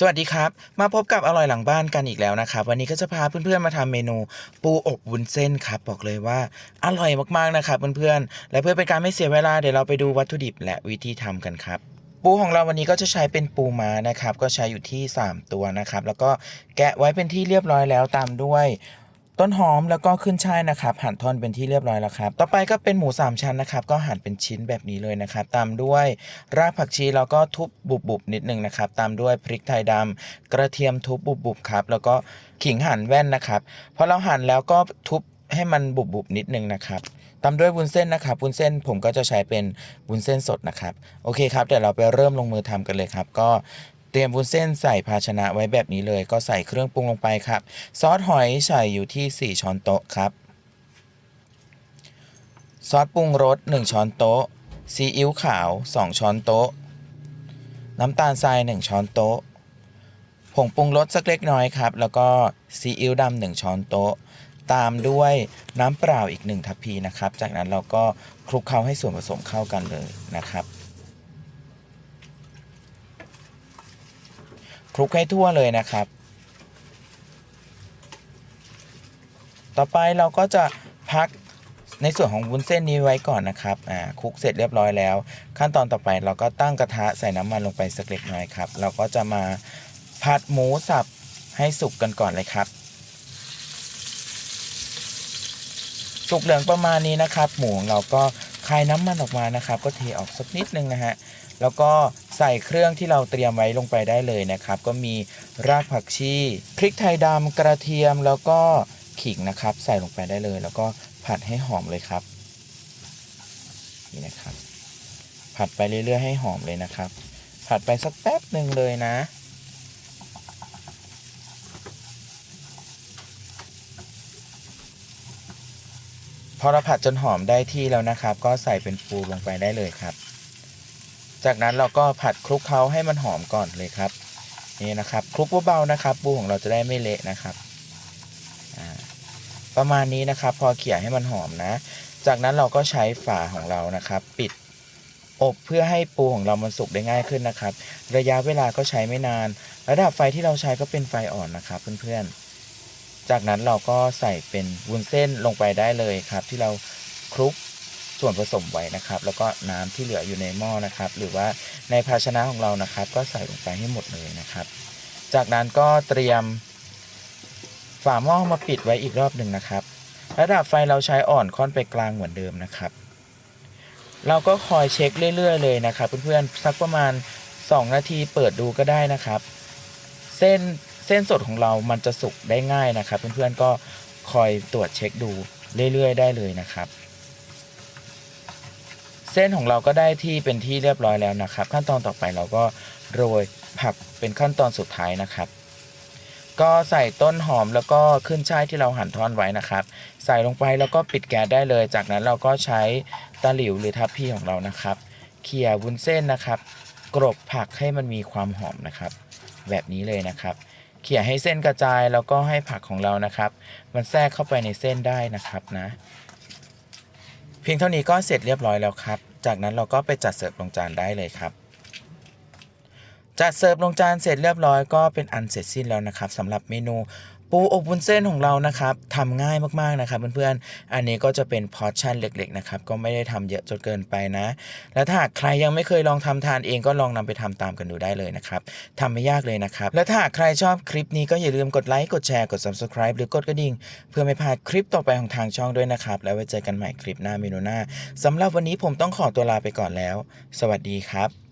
สวัสดีครับ มาพบกับอร่อยหลังบ้านกันอีกแล้วนะครับ วันนี้ก็จะพาเพื่อนๆมาทำเมนูปูอบวุ้นเส้นครับ บอกเลยว่าอร่อยมากๆนะครับเพื่อนๆและเพื่อเป็นการไม่เสียเวลาเดี๋ยวเราไปดูวัตถุดิบและวิธีทำกันครับ ปูของเราวันนี้ก็จะใช้เป็นปูม้านะครับ ก็ใช้อยู่ที่ 3 ตัวนะครับ แล้วก็แกะไว้เป็นที่เรียบร้อยแล้วตามด้วย ต้นหอมแล้วก็ขึ้นช่ายนะครับ หั่นท่อนเป็นที่เรียบร้อยแล้วครับ ต่อไปก็เป็นหมูสามชั้นนะครับ ก็หั่นเป็นชิ้นแบบนี้เลยนะครับ ตามด้วยรากผักชีแล้วก็ทุบบุบๆนิดนึงนะครับ ตามด้วยพริกไทยดำกระเทียมทุบบุบๆครับ แล้วก็ขิงหั่นแว่นนะครับพอเราหั่นแล้วก็ทุบให้มันบุบๆนิดนึงนะครับตามด้วยวุ้นเส้นนะครับวุ้นเส้นผมก็จะใช้เป็นวุ้นเส้นสดนะครับ โอเคครับเดี๋ยวเราไปเริ่มลงมือทำกันเลยครับ ก็ เตรียมวุ้นเส้นใส่ภาชนะไว้แบบนี้เลยก็ใส่เครื่องปรุงลงไปครับ ซอสหอยใส่อยู่ที่ 4 ช้อนโต๊ะครับ ซอสปรุงรส 1 ช้อนโต๊ะ ซีอิ๊วขาว 2 ช้อนโต๊ะ น้ำตาลทราย 1 ช้อนโต๊ะ ผงปรุงรสสักเล็กน้อยครับ แล้วก็ซีอิ๊วดำ1ช้อนโต๊ะ ตามด้วยน้ำเปล่าอีก 1 ทัพพีนะครับ จากนั้นเราก็คลุกเคล้าให้ส่วนผสมเข้ากันเลยนะครับ คลุกให้ทั่วเลยนะครับ ต่อไปเราก็จะพักในส่วนของวุ้นเส้นนี้ไว้ก่อนนะครับอ่าคลุกเสร็จเรียบร้อยแล้ว ขั้นตอนต่อไปเราก็ตั้งกระทะใส่น้ำมันลงไปสักเล็กน้อยครับ เราก็จะมาผัดหมูสับให้สุกกันก่อนเลยครับ สุกเหลืองประมาณนี้นะครับ หมูเราก็คายน้ำมันออกมานะครับ ก็เทออกสักนิดนึงนะฮะแล้วก็ ใส่เครื่องที่เราเตรียมไว้ลงไปได้เลยนะครับ ก็มีรากผักชีพริกไทยดำกระเทียมแล้วก็ขิงนะครับ ใส่ลงไปได้เลย แล้วก็ผัดให้หอมเลยครับนี่นะครับ ผัดไปเรื่อยๆให้หอมเลยนะครับ ผัดไปสักแป๊บหนึ่งเลยนะพอเราผัดจนหอมได้ที่แล้วนะครับ ก็ใส่เป็นปูลงไปได้เลยครับ จากนั้นเราก็ผัดคลุกเคล้าให้มันหอมก่อนเลยครับ นี่นะครับคลุกเบาๆนะครับ ปูของเราจะได้ไม่เละนะครับประมาณนี้นะครับ พอเขี่ยให้มันหอมนะ จากนั้นเราก็ใช้ฝาของเรานะครับ ปิดอบเพื่อให้ปูของเรามันสุกได้ง่ายขึ้นนะครับ ระยะเวลาก็ใช้ไม่นาน ระดับไฟที่เราใช้ก็เป็นไฟอ่อนนะครับเพื่อนๆ จากนั้นเราก็ใส่เป็นวุ้นเส้นลงไปได้เลยครับ ที่เราคลุก ส่วนผสมไว้นะครับ แล้วก็น้ำที่เหลืออยู่ในหม้อนะครับ หรือว่าในภาชนะของเรานะครับ ก็ใส่ลงไปให้หมดเลยนะครับ จากนั้นก็เตรียมฝาหม้อมาปิดไว้อีกรอบหนึ่งนะครับ ระดับไฟเราใช้อ่อนค่อนไปกลางเหมือนเดิมนะครับ เราก็คอยเช็คเรื่อยๆเลยนะครับเพื่อนๆสักประมาณ 2 นาทีเปิดดูก็ได้นะครับ เส้นเส้นสดของเรามันจะสุกได้ง่ายนะครับ เพื่อนๆก็คอยตรวจเช็คดูเรื่อยๆ ได้เลยนะครับ เส้นของเราก็ได้ที่เป็นที่เรียบร้อยแล้วนะครับ ขั้นตอนต่อไปเราก็โรยผักเป็นขั้นตอนสุดท้ายนะครับ ก็ใส่ต้นหอมแล้วก็ขึ้นช่ายที่เราหั่นท่อนไว้นะครับ ใส่ลงไปแล้วก็ปิดแก๊สได้เลย จากนั้นเราก็ใช้ตะหลิวหรือทัพพีของเรานะครับเขี่ยวุ้นเส้นนะครับกรบผักให้มันมีความหอมนะครับ แบบนี้เลยนะครับ เขี่ยให้เส้นกระจายแล้วก็ให้ผักของเรานะครับ มันแทรกเข้าไปในเส้นได้นะครับนะ เพียงเท่านี้ก็เสร็จเรียบร้อยแล้วครับ จากนั้นเราก็ไปจัดเสิร์ฟลงจานได้เลยครับ จัดเสิร์ฟลงจานเสร็จเรียบร้อยก็เป็นอันเสร็จสิ้นแล้วนะครับสำหรับเมนู ปูอบวุ้นเส้นของเรานะครับทำง่ายมากๆนะครับเพื่อนๆอันนี้ก็จะเป็นพอร์ชั่นเล็กๆนะครับก็ไม่ได้ทำเยอะจนเกินไปนะ แล้วถ้าใครยังไม่เคยลองทำทานเองก็ลองนำไปทำตามกันดูได้เลยนะครับทำไม่ยากเลยนะครับ และถ้าใครชอบคลิปนี้ก็อย่าลืมกดไลค์กดแชร์กด subscribe หรือกดกระดิ่ง เพื่อไม่พลาดคลิปต่อไปของทางช่องด้วยนะครับ แล้วไว้เจอกันใหม่คลิปหน้าเมนูหน้าสำหรับวันนี้ผมต้องขอตัวลาไปก่อนแล้ว สวัสดีครับ